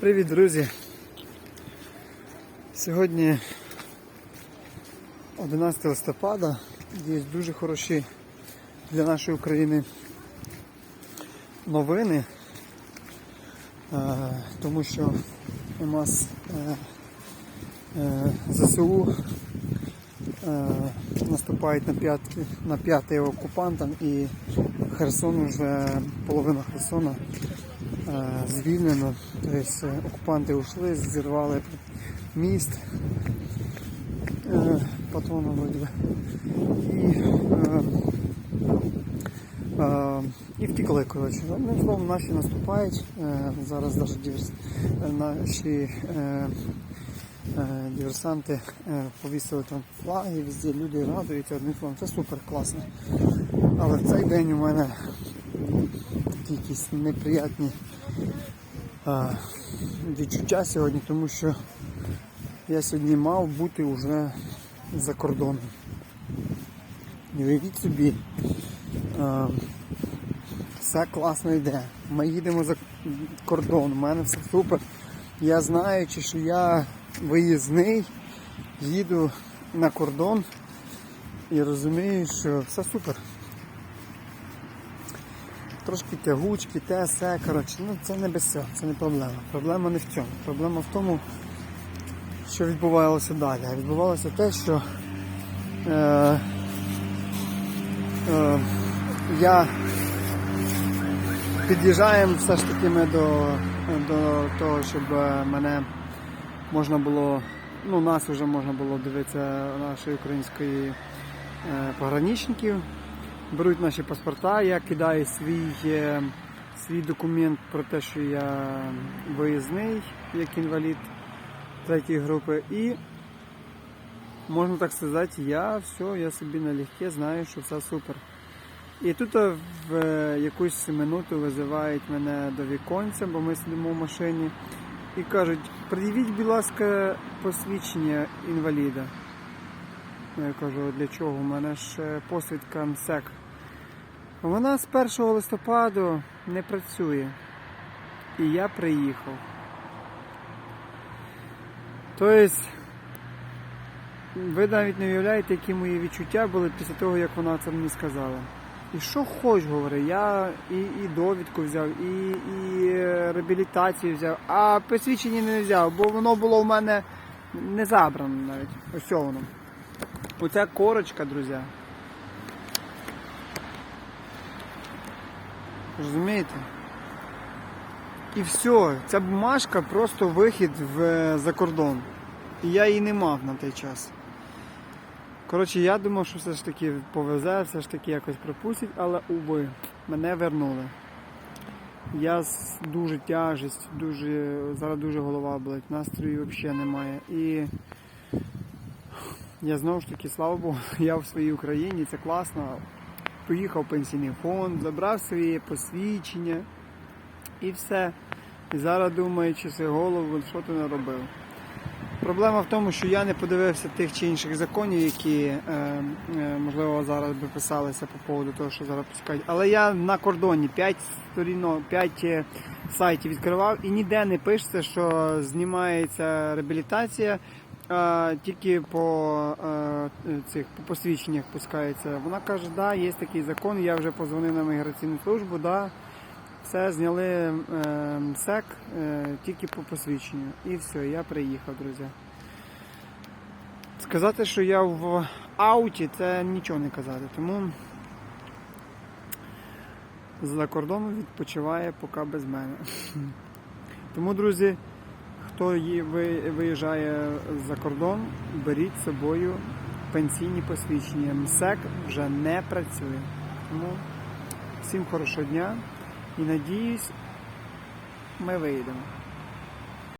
Привіт, друзі! Сьогодні 11 листопада є дуже хороші для нашої України новини, е, тому що у нас е, е, ЗСУ наступають на п'ятки на п'ятий окупантам і Херсон вже половина Херсона звільнено. Тобто е, окупанти ушли, зірвали міст е, вроді. І, е, е, і втікли, коротше. Одним словом, наші наступають. Е, зараз навіть е, наші е, е, диверсанти е, повісили там флаги, везде люди радуються, одним словом, це супер класно. Але в цей день у мене якісь неприятні а, відчуття сьогодні, тому що я сьогодні мав бути вже за кордоном. Уявіть собі, а, все класно йде. Ми їдемо за кордон, у мене все супер. Я знаючи, що я виїзний, їду на кордон і розумію, що все супер. Трошки тягучки, те, все, коротше, ну це не без цього, це не проблема. Проблема не в цьому. Проблема в тому, що відбувалося далі. Відбувалося те, що е, е, я під'їжджаємо все ж таки ми до, до того, щоб мене можна було, ну нас вже можна було дивитися нашої української е, пограничників беруть наші паспорта, я кидаю свій, е, свій документ про те, що я виїзний як інвалід третьої групи. І можна так сказати, я все, я собі налегке знаю, що все супер. І тут е, в е, якусь минуту визивають мене до віконця, бо ми сидимо в машині, і кажуть, пред'явіть, будь ласка, посвідчення інваліда. Я кажу, для чого? У мене ж посвідка МСЕК. Вона з 1 листопаду не працює. І я приїхав. Тобто, ви навіть не уявляєте, які мої відчуття були після того, як вона це мені сказала. І що хоч, говорю, я і, і довідку взяв, і, і реабілітацію взяв, а посвідчення не взяв, бо воно було в мене не забрано навіть. Ось воно. Оця корочка, друзі. Розумієте? І все, ця бумажка просто вихід в, за кордон. І я її не мав на той час. Коротше, я думав, що все ж таки повезе, все ж таки якось пропустять, але уви, мене вернули. Я з дуже тяжесть, дуже, зараз дуже голова болить, настрою взагалі немає. І я знову ж таки, слава Богу, я в своїй Україні, це класно. Поїхав в пенсійний фонд, забрав своє посвідчення і все. І зараз думаючи си голову, що ти не робив. Проблема в тому, що я не подивився тих чи інших законів, які е, е, можливо зараз би писалися по поводу того, що зараз пускають. Але я на кордоні 5 сторінок, 5 сайтів відкривав і ніде не пишеться, що знімається реабілітація. Тільки по е, цих по посвідченнях пускається. Вона каже, да, є такий закон, я вже позвонив на міграційну службу, да, все, зняли е, МСЕК е, тільки по посвідченню. І все, я приїхав, друзі. Сказати, що я в ауті, це нічого не казати. Тому за кордоном відпочиває поки без мене. Тому, друзі, хто виїжджає за кордон, беріть з собою пенсійні посвідчення. МСЕК вже не працює. Тому всім хорошого дня і надіюсь, ми вийдемо.